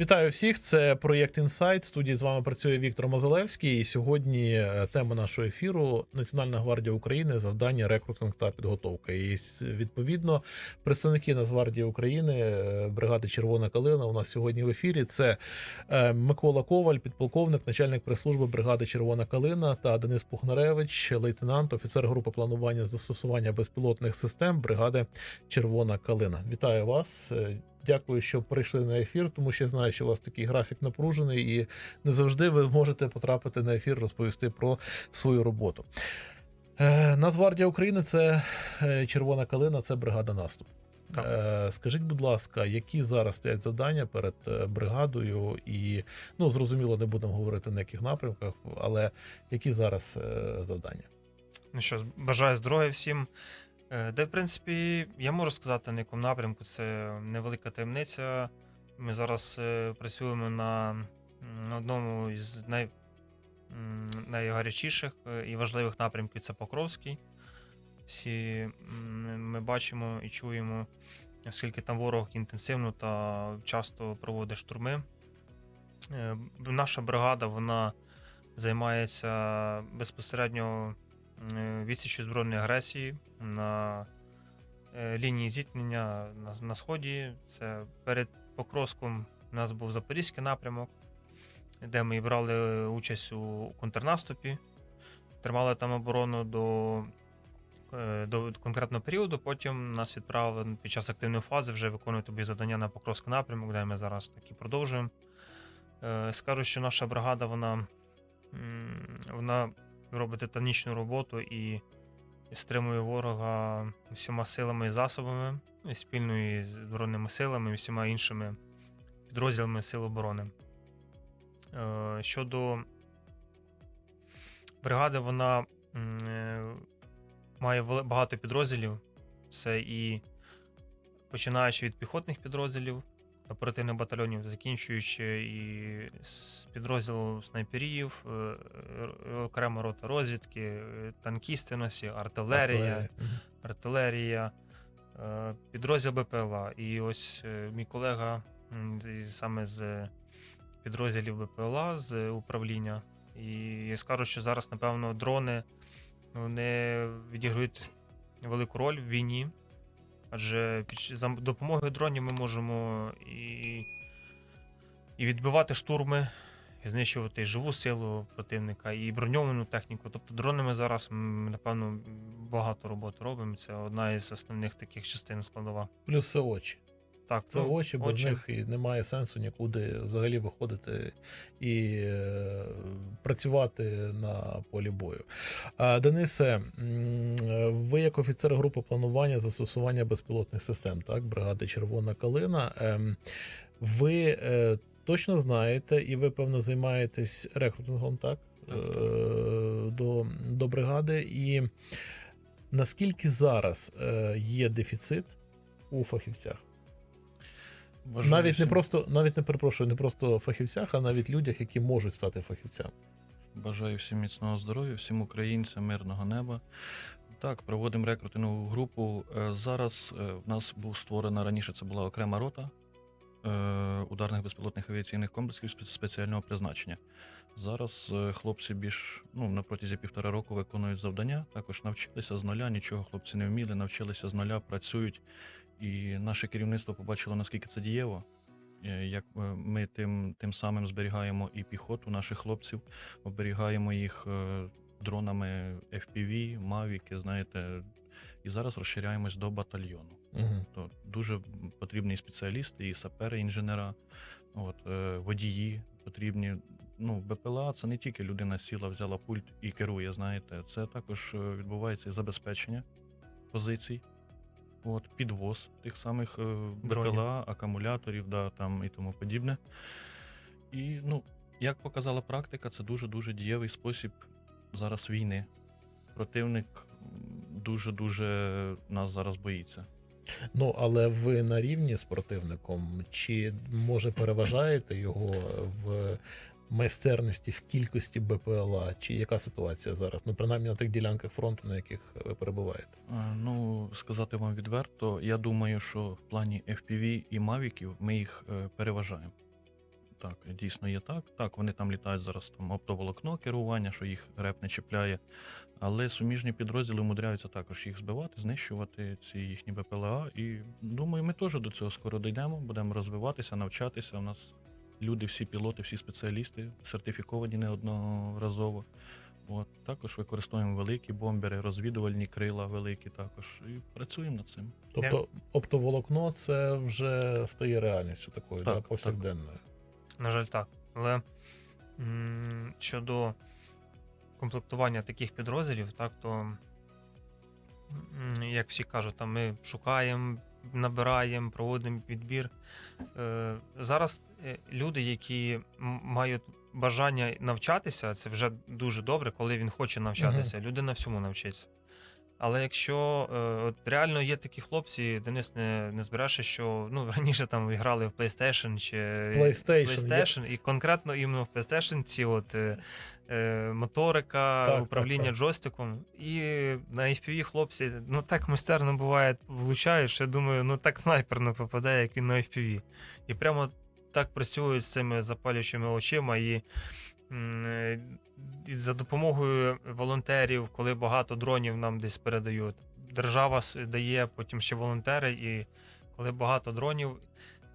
Вітаю всіх. Це проєкт Інсайт. Студії з вами працює Віктор Мозалевський. І сьогодні е, тема нашого ефіру Національна гвардія України, завдання, рекрутинг та підготовка. І відповідно представники Нацгвардії України, е, бригади Червона Калина. У нас сьогодні в ефірі. Це е, Микола Коваль, підполковник, начальник прес-служби бригади Червона Калина та Денис Пухнаревич, лейтенант, офіцер групи планування застосування безпілотних систем бригади Червона Калина. Вітаю вас. Дякую, що прийшли на ефір, тому що я знаю, що у вас такий графік напружений, і не завжди ви можете потрапити на ефір, розповісти про свою роботу. Е, Нацгвардія України це е, Червона Калина, це бригада наступ. Так. Е, Скажіть, будь ласка, які зараз стоять завдання перед бригадою? І ну зрозуміло, не будемо говорити на яких напрямках, але які зараз завдання? Ну що, бажаю здоров'я всім. Е, Де, в принципі, я можу сказати, на якому напрямку це невелика таємниця. Ми зараз е, працюємо на одному із най, найгарячіших е, і важливих напрямків це Покровський. Всі ми бачимо і чуємо, наскільки там ворог інтенсивно та часто проводить штурми. Наша бригада вона займається безпосередньо е, відсічю збройної агресії на е, лінії зіткнення на, сході. Це перед Покровськом у нас був Запорізький напрямок, де ми брали участь у контрнаступі, тримали там оборону до, е, до конкретного періоду. Потім нас відправили під час активної фази вже виконувати бої завдання на Покровський напрямок, де ми зараз таки продовжуємо. Скажу, що наша бригада вона, вона робить титанічну роботу і стримує ворога всіма силами і засобами, і спільно із збройними силами, і всіма іншими підрозділами Сил оборони. Е, Щодо бригади, вона е, має багато підрозділів. Це і починаючи від піхотних підрозділів, оперативних батальйонів, закінчуючи і з підрозділу снайперів, е, е, окрема рота розвідки, танкісти нас артилерія, артилерія, е, підрозділ БПЛА. І ось мій колега саме з підрозділів БПЛА з управління. І я скажу, що зараз, напевно, дрони вони відіграють велику роль в війні. Адже за допомогою дронів ми можемо і, і відбивати штурми, і знищувати живу силу противника, і броньовану техніку. Тобто дронами зараз, ми напевно, багато роботи робимо. Це одна із основних таких частин складова. Плюс очі. Так, Це ну, очі, без них і немає сенсу нікуди взагалі виходити і е, працювати на полі бою. А, Денисе, ви як офіцер групи планування застосування безпілотних систем, так, бригади Червона Калина. ем, Ви е, точно знаєте, і ви, певно, займаєтесь рекрутингом, так? Так, е. До, до бригади. І наскільки зараз е, є дефіцит у фахівцях? Бажаю навіть не просто, навіть не перепрошую, не просто фахівцях, а навіть людях, які можуть стати фахівцями. Бажаю всім міцного здоров'я, всім українцям, мирного неба. Так, проводимо рекрутингову групу. Е, Зараз е, в нас був створена раніше. Це була окрема рота е, ударних безпілотних авіаційних комплексів спеціального призначення. Зараз хлопці більш ну на протязі півтора року виконують завдання. Також навчилися з нуля. Нічого хлопці не вміли, навчилися з нуля, працюють. І наше керівництво побачило, наскільки це дієво. Е, Як е, ми тим, тим самим зберігаємо і піхоту наших хлопців, оберігаємо їх е, дронами FPV, мавіки, знаєте, і зараз розширяємось до батальйону. Угу. То дуже потрібні спеціалісти, і сапери, і інженера, от, водії потрібні. Ну, БПЛА це не тільки людина сіла, взяла пульт і керує, знаєте, це також відбувається і забезпечення позицій, от, підвоз тих самих е, БПЛА, акумуляторів, да, там, і тому подібне. І, ну, як показала практика, це дуже-дуже дієвий спосіб зараз війни. Противник дуже-дуже нас зараз боїться. Ну, але ви на рівні з противником, чи може переважаєте його в майстерності, в кількості БПЛА, чи яка ситуація зараз? Ну, принаймні на тих ділянках фронту, на яких ви перебуваєте. Е, Ну, сказати вам відверто, я думаю, що в плані FPV і мавіків ми їх е, переважаємо. так, дійсно є так. Так, вони там літають зараз там оптоволокно керування, що їх реп не чіпляє. Але суміжні підрозділи умудряються також їх збивати, знищувати ці їхні БПЛА. І думаю, ми теж до цього скоро дійдемо, будемо розвиватися, навчатися. У нас люди, всі пілоти, всі спеціалісти сертифіковані неодноразово. От, також використовуємо великі бомбери, розвідувальні крила великі також. І працюємо над цим. Тобто оптоволокно це вже стає реальністю такою, Так, да, так. На жаль, так. Але м, щодо комплектування таких підрозділів, так, то, м, як всі кажуть, там ми шукаємо, набираємо, проводимо відбір. Е, зараз е, люди, які мають бажання навчатися, це вже дуже добре, коли він хоче навчатися. Людина всьому навчиться. Але якщо е, от реально є такі хлопці, Денис не, не збираше, що ну раніше там грали в PlayStation чи PlayStation, PlayStation, і конкретно іменно в PlayStation ці от е, моторика, Так, управління так, так. джойстиком. І на FPV хлопці ну так майстерно буває, влучають, я думаю, ну так снайпер не попаде, як він на FPV. І прямо так працюють з цими запалюючими очима і. е, і за допомогою волонтерів, коли багато дронів нам десь передають, держава дає потім ще волонтери, і коли багато дронів,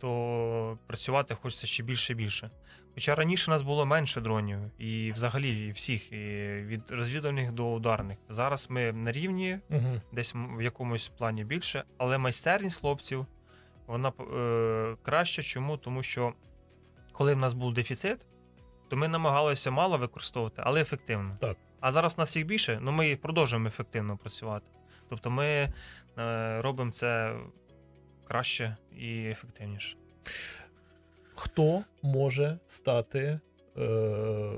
то працювати хочеться ще більше і більше. Хоча раніше нас було менше дронів, і взагалі і всіх, і від розвідувальних до ударних. Зараз ми на рівні, Угу. десь в якомусь плані більше, але майстерність хлопців вона е, краща. Чому? Тому що коли в нас був дефіцит, то ми намагалися мало використовувати, але ефективно. Так. А зараз нас їх більше, ну ми продовжуємо ефективно працювати. Тобто ми е, робимо це краще і ефективніше. Хто може стати е,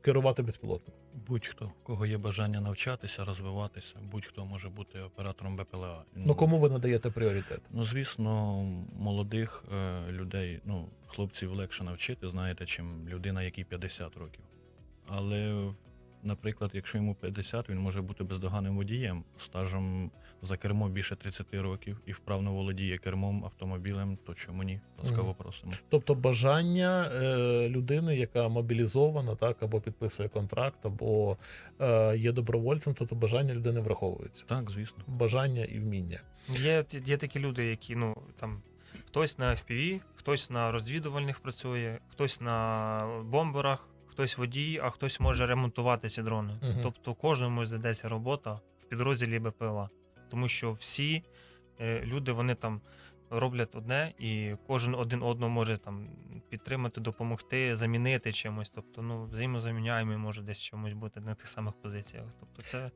керувати безпілотником? Будь-хто, кого є бажання навчатися, розвиватися, будь-хто може бути оператором БПЛА. Ну кому ви надаєте пріоритет? Ну, звісно, молодих е, людей, ну, хлопців легше навчити, знаєте, чим людина, якій 50 років. Але, наприклад, якщо йому 50, він може бути бездоганним водієм, стажем за кермо більше 30 років і вправно володіє кермом, автомобілем, то чому ні? Ласкаво просимо. Тобто бажання е, людини, яка мобілізована, так або підписує контракт, або е, є добровольцем, тобто бажання людини враховується. Так, звісно. Бажання і вміння. Є, є такі люди, які ну там хтось на FPV, хтось на розвідувальних працює, хтось на бомберах, хтось водій, а хтось може ремонтувати ці дрони. Мгм. Тобто кожному знайдеться робота в підрозділі БПЛА. Тому що всі е, люди вони там роблять одне, і кожен один одного може там підтримати, допомогти, замінити чимось. Тобто, ну, взаємозаміняємо може десь чомусь бути на тих самих позиціях. Тобто, це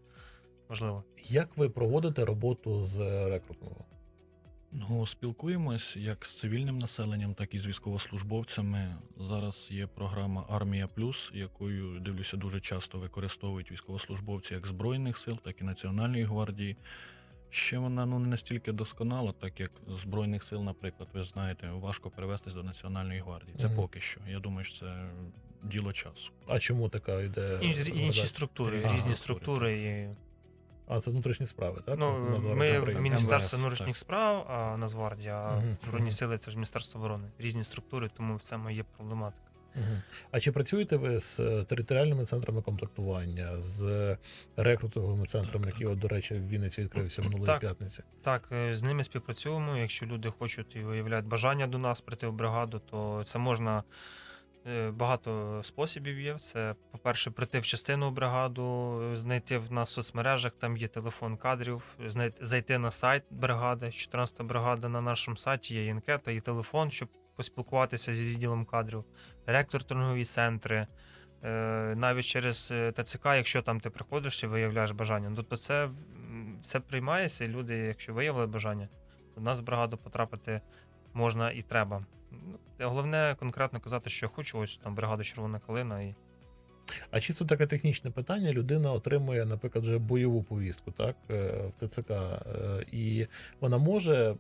важливо. Як ви проводите роботу з рекрутингу? Ну, спілкуємось як з цивільним населенням, так і з військовослужбовцями. Зараз є програма Армія Плюс, якою дивлюся дуже часто використовують військовослужбовці як Збройних сил, так і Національної гвардії. Ще вона ну не настільки досконала, так як Збройних сил, наприклад, ви ж знаєте, важко перевестись до Національної гвардії. Це Мгм. поки що. Я думаю, що це діло часу. А чому така йде? Інші, структури, Різні різні структури, структури. І, А це внутрішні справи, так? ну, ми в Міністерство внутрішніх справ, а Нацгвардія, а Збройні сили це ж Міністерство оборони. Різні структури, тому в цьому є проблематика. Мгм. А чи працюєте ви з е, територіальними центрами комплектування, з рекрутинговими центрами, Так, які, так. от, до речі, в Вінниці відкрився минулої Так. п'ятниці? Так, е, з ними співпрацюємо. Якщо люди хочуть і виявляють бажання до нас прийти в бригаду, то це можна. Е, Багато способів є. Це, по-перше, прийти в частину бригаду, е, знайти в нас в соцмережах, там є телефон кадрів, зайти на сайт бригади, 14 бригада на нашому сайті є і анкета, і телефон, щоб поспілкуватися з відділом кадрів, ректор торгові центри. е, Навіть через ТЦК, якщо там ти приходиш і виявляєш бажання, тобто це все приймається, і люди, якщо виявили бажання, до нас в бригаду потрапити можна і треба. Ну, Головне конкретно казати, що я хочу, ось там бригада Червона калина і А чи це таке технічне питання? Людина отримує, наприклад, вже бойову повістку, так, е, в ТЦК, е, і вона може,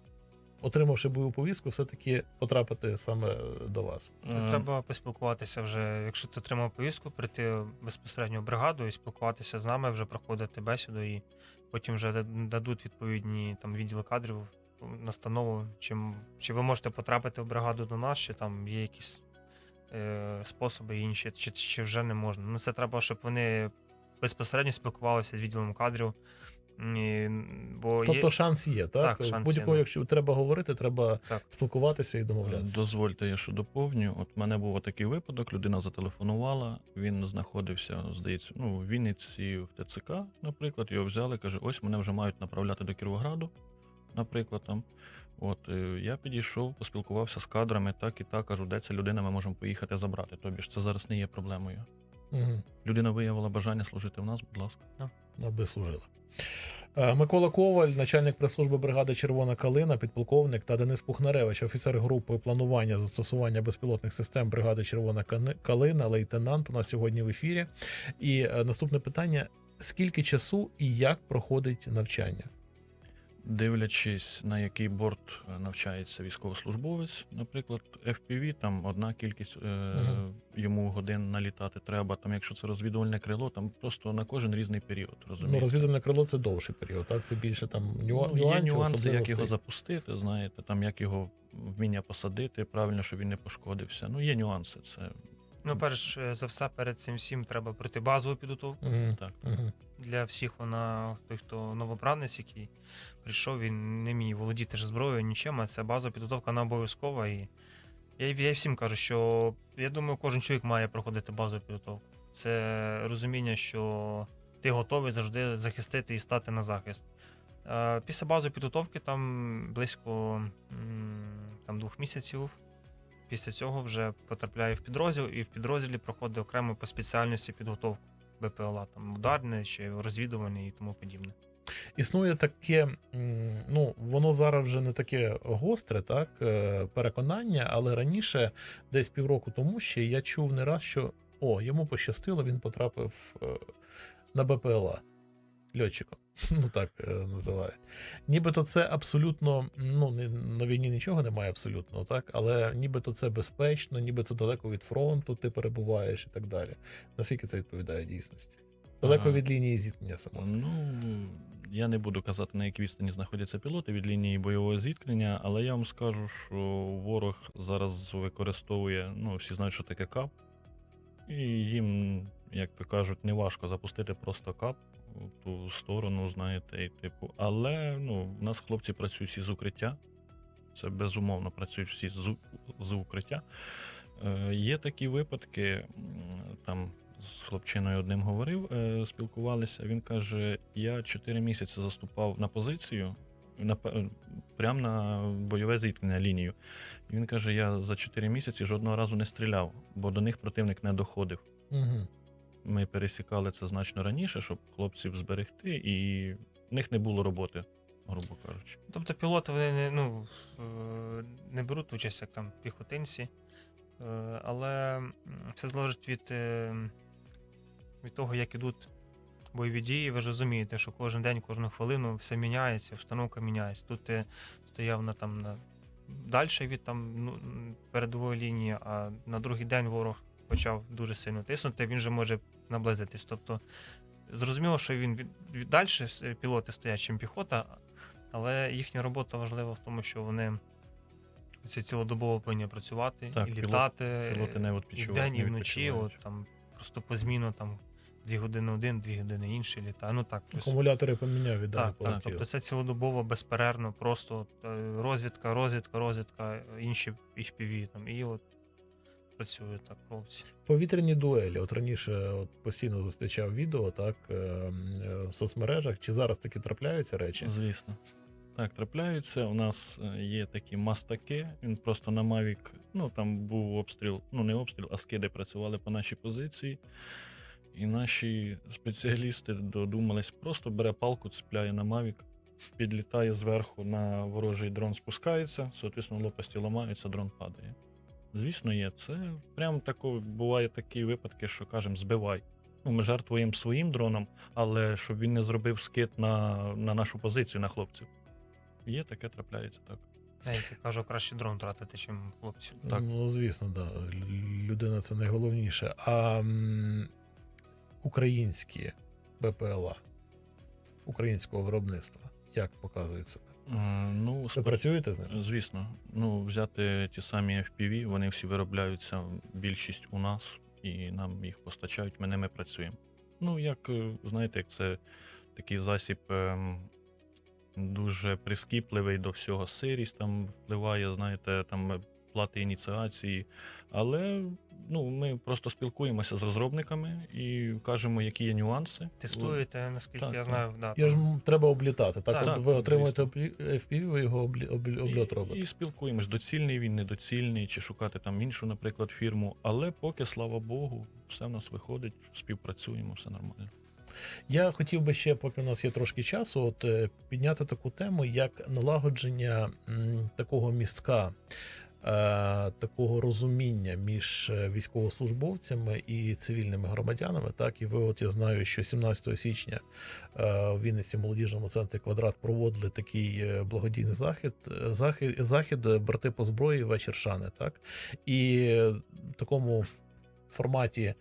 отримавши бойову повістку, все-таки потрапити саме до вас. Е, треба поспілкуватися вже. Якщо ти отримав повістку, прийти безпосередньо в бригаду і спілкуватися з нами, вже проходити бесіду, і потім вже дадуть відповідні там відділи кадрів настанову, чим чи ви можете потрапити в бригаду до нас, чи там є якісь е, способи інші, чи, чи вже не можна. Ну, це треба, щоб вони безпосередньо спілкувалися з відділом кадрів. І, бо Тобто є... шанс є, так? Так, шанс Будь-якого, є, да. якщо треба говорити, треба Так. спілкуватися і домовлятися. Дозвольте, я що доповню. От в мене був такий випадок: людина зателефонувала, він знаходився, здається, ну, в Вінниці в ТЦК, наприклад, його взяли, каже: ось мене вже мають направляти до Кіровограду, наприклад. там. От е, я підійшов, поспілкувався з кадрами, так і так, кажу, де ця людина, ми можемо поїхати забрати. Тобі ж це зараз не є проблемою. Угу. Людина виявила бажання служити в нас, будь ласка. аби служили. Е, Микола Коваль, начальник прес-служби бригади Червона Калина, підполковник та Денис Пухнаревич, офіцер групи планування застосування безпілотних систем бригади Червона Калина, лейтенант. У нас сьогодні в ефірі. І е, наступне питання: скільки часу і як проходить навчання? Дивлячись, на який борт е, навчається військовослужбовець, наприклад, FPV, там одна кількість е, Мгм. йому годин налітати треба. Там, якщо це розвідувальне крило, там просто на кожен різний період. Ну, Розумієте? розвідувальне крило це довший період, так? Це більше там нюа- Ну, є нюанси, як його запустити, знаєте, там як його вміння посадити, правильно, щоб він не пошкодився. Ну, є нюанси. Це Ну, перш е, за все, перед цим всім треба пройти базову підготовку. Мгм, так. мгм. Для всіх вона, той, хто новобранець, який прийшов, він не вміє володіти ж зброєю нічим, а це базова підготовка вона обов'язкова. І я, я всім кажу, що я думаю, кожен чоловік має проходити базову підготовку. Це розуміння, що ти готовий завжди захистити і стати на захист. Е, Після базової підготовки там близько м, там, двох місяців. Після цього вже потрапляє в підрозділ, і в підрозділі проходить окремо по спеціальності підготовку БПЛА, там ударне чи розвідувальне і тому подібне. Існує таке, ну воно зараз вже не таке гостре, так е, переконання, але раніше, десь півроку тому ще я чув не раз, що о, йому пощастило, він потрапив е, на БПЛА льотчиком. Ну так е, називають. Нібито це абсолютно, ну на війні нічого немає абсолютно, так, але нібито це безпечно, ніби це далеко від фронту, ти перебуваєш і так далі. Наскільки це відповідає дійсності? Далеко Ага. від лінії зіткнення самого. Ну, я не буду казати, на якій відстані знаходяться пілоти від лінії бойового зіткнення, але я вам скажу, що ворог зараз використовує, ну, всі знають, що таке кап, і їм, як то кажуть, не важко запустити просто кап ту сторону, знаєте, і типу. Але ну, в нас хлопці працюють всі з укриття. Це безумовно працюють всі з, з укриття. Е, є такі випадки, там з хлопчиною одним говорив, е, спілкувалися. Він каже: я 4 місяці заступав на позицію, на, прямо на бойове зіткнення лінію. І він каже: я за 4 місяці жодного разу не стріляв, бо до них противник не доходив. Угу. Ми пересікали це значно раніше, щоб хлопців зберегти, і в них не було роботи, грубо кажучи. Тобто пілоти вони не, ну, е, не беруть участь як там піхотинці, е, але все залежить від, е, від того, як ідуть бойові дії. Ви ж розумієте, що кожен день, кожну хвилину все міняється, обстановка міняється. Тут ти стояв на там на далі від там ну, передової лінії, а на другий день ворог почав дуже сильно тиснути, він же може наблизитись. Тобто зрозуміло, що він від, від далі пілоти стоять, чим піхота, але їхня робота важлива в тому, що вони ці цілодобово повинні працювати Так, і пілот- літати Пілоти не і вдень, і вночі. От там просто по зміну там дві години один, дві години інший літає. Ну так, Акумулятори поміняв і так, так. Тобто це цілодобово, безперервно, просто от, е, розвідка, розвідка, розвідка, інші FPV там, і от працює так, хлопці. Повітряні дуелі. От раніше от постійно зустрічав відео, так е, в соцмережах. Чи зараз таки трапляються речі? Звісно. Так, трапляються. У нас е, є такі мастаки. Він просто на Mavic, ну там був обстріл, ну не обстріл, а скиди працювали по нашій позиції. І наші спеціалісти додумались, просто бере палку, цепляє на Mavic, підлітає зверху на ворожий дрон, спускається, соответственно, лопасті ламаються, дрон падає. Звісно, є. Це прям тако, буває такі випадки, що кажемо, збивай. Ну, ми жертвуємо своїм дроном, але щоб він не зробив скид на, на нашу позицію, на хлопців. Є таке трапляється так. Я кажу, краще дрон тратити, чим хлопці. так. Ну, звісно, да. Людина це найголовніше. А м, українські БПЛА українського виробництва як показують себе? Ну, Ви працюєте з ним? Звісно, ну взяти ті самі FPV, вони всі виробляються більшість у нас, і нам їх постачають. Ми ними працюємо. Ну, як е, знаєте, як це такий засіб ем, дуже прискіпливий до всього. Сирість там впливає, знаєте, там плати ініціації. Але ну, ми просто спілкуємося з розробниками і кажемо, які є нюанси. Тестуєте, наскільки Так, я так. знаю. Да, Його ж треба облітати. Так, Так, так, ви так, отримуєте звісно. FPV, ви його облі- облі- обльот І, робите. і спілкуємось, доцільний він, недоцільний, чи шукати там іншу, наприклад, фірму. Але поки, слава Богу, все в нас виходить, співпрацюємо, все нормально. Я хотів би ще, поки у нас є трошки часу, от е, підняти таку тему, як налагодження м, такого містка, такого розуміння між е, військовослужбовцями і цивільними громадянами. Так, і ви, от я знаю, що 17 січня е, в Вінниці молодіжному центрі квадрат проводили такий е, благодійний захід, е, захід, захід е, брати по зброї вечір шани. Так, і е, в такому форматі.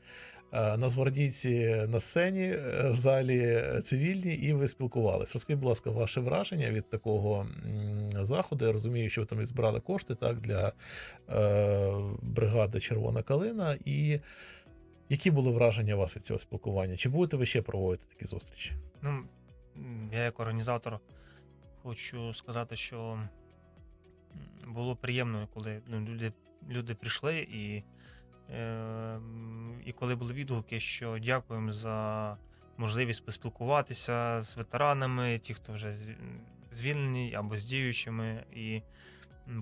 Е, Нацгвардійці на сцені е, в залі цивільні, і ви спілкувались. Розкажіть, будь ласка, ваше враження від такого заходу. Я розумію, що ви там відзбирали кошти так для е, бригади Червона калина. І які були враження вас від цього спілкування? Чи будете ви ще проводити такі зустрічі? Ну, я як організатор хочу сказати, що було приємно, коли ну, люди, люди прийшли і, е, коли були відгуки, що дякуємо за можливість поспілкуватися з ветеранами, ті, хто вже звільнені або з діючими, і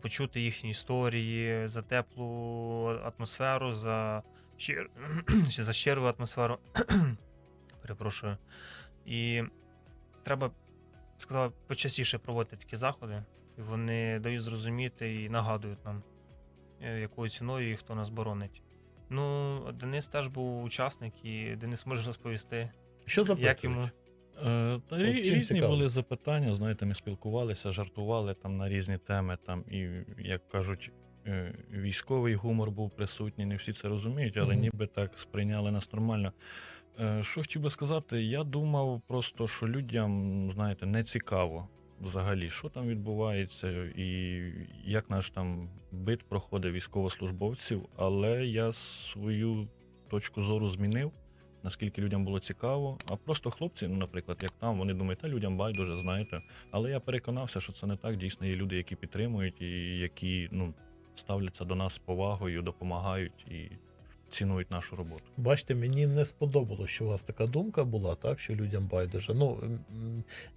почути їхні історії за теплу атмосферу, за, щир... за щиру атмосферу. Перепрошую. І треба, сказав, почастіше проводити такі заходи. І вони дають зрозуміти і нагадують нам, е, якою ціною і хто нас боронить. Ну, Денис теж був учасник, і Денис може розповісти, Що за як йому. Е, та рі- різні цікаво? були запитання, знаєте, ми спілкувалися, жартували там на різні теми. Там, і, як кажуть, е, військовий гумор був присутній, не всі це розуміють, але Мгм. ніби так сприйняли нас нормально. Е, Що хотів би сказати, я думав просто, що людям, знаєте, не цікаво взагалі, що там відбувається, і як наш там бит проходить військовослужбовців, але я свою точку зору змінив. Наскільки людям було цікаво, а просто хлопці, ну, наприклад, як там, вони думають, та людям байдуже, знаєте. Але я переконався, що це не так. Дійсно, є люди, які підтримують і які ну, ставляться до нас з повагою, допомагають і цінують нашу роботу. Бачите, мені не сподобалося, що у вас така думка була, так що людям байдуже. Ну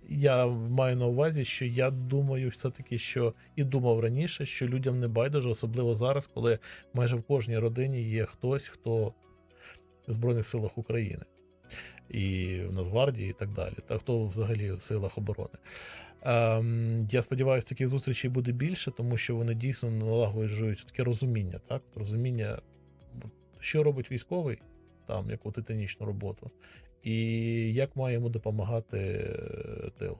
я маю на увазі, що я думаю, все-таки, що і думав раніше, що людям не байдуже, особливо зараз, коли майже в кожній родині є хтось, хто в Збройних силах України і в Нацгвардії, і так далі, та хто взагалі в силах оборони. Ем, я сподіваюся, таких зустрічей буде більше, тому що вони дійсно налагоджують таке розуміння, так? Розуміння, що робить військовий, там, яку титанічну роботу, і як маємо допомагати е, тил.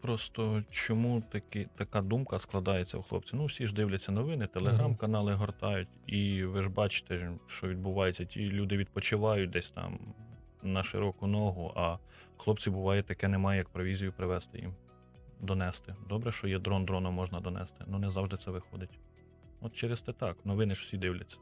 Просто чому таки, така думка складається у хлопців? Ну, всі ж дивляться новини, телеграм-канали гортають, і ви ж бачите, що відбувається. Ті люди відпочивають десь там на широку ногу, а хлопці буває таке немає, як провізію привезти їм, донести. Добре, що є дрон, дроном можна донести, але не завжди це виходить. От через те так, новини ж всі дивляться.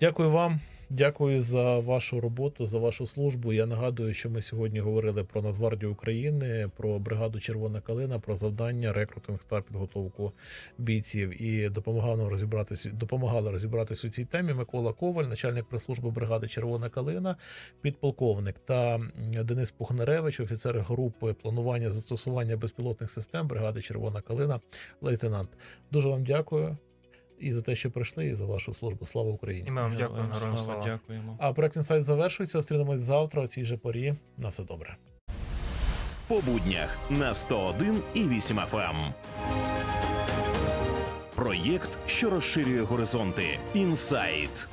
Дякую вам, дякую за вашу роботу, за вашу службу. Я нагадую, що ми сьогодні говорили про Нацгвардію України, про бригаду Червона калина, про завдання, рекрутинг та підготовку бійців. І допомагав нам розібратися, допомагали розібратися у цій темі Микола Коваль, начальник прес-служби бригади Червона калина, підполковник та Денис Пухнаревич, офіцер групи планування застосування безпілотних систем бригади Червона калина, лейтенант. Дуже вам дякую. І за те, що прийшли, і за вашу службу. Слава Україні! І ми вам дякуємо, героям слава, слава. дякуємо. А проект інсайт завершується. Зустрінемось завтра о цій же порі. На все добре. по буднях на 101 і 8 FM. Проєкт, що розширює горизонти. Інсайт.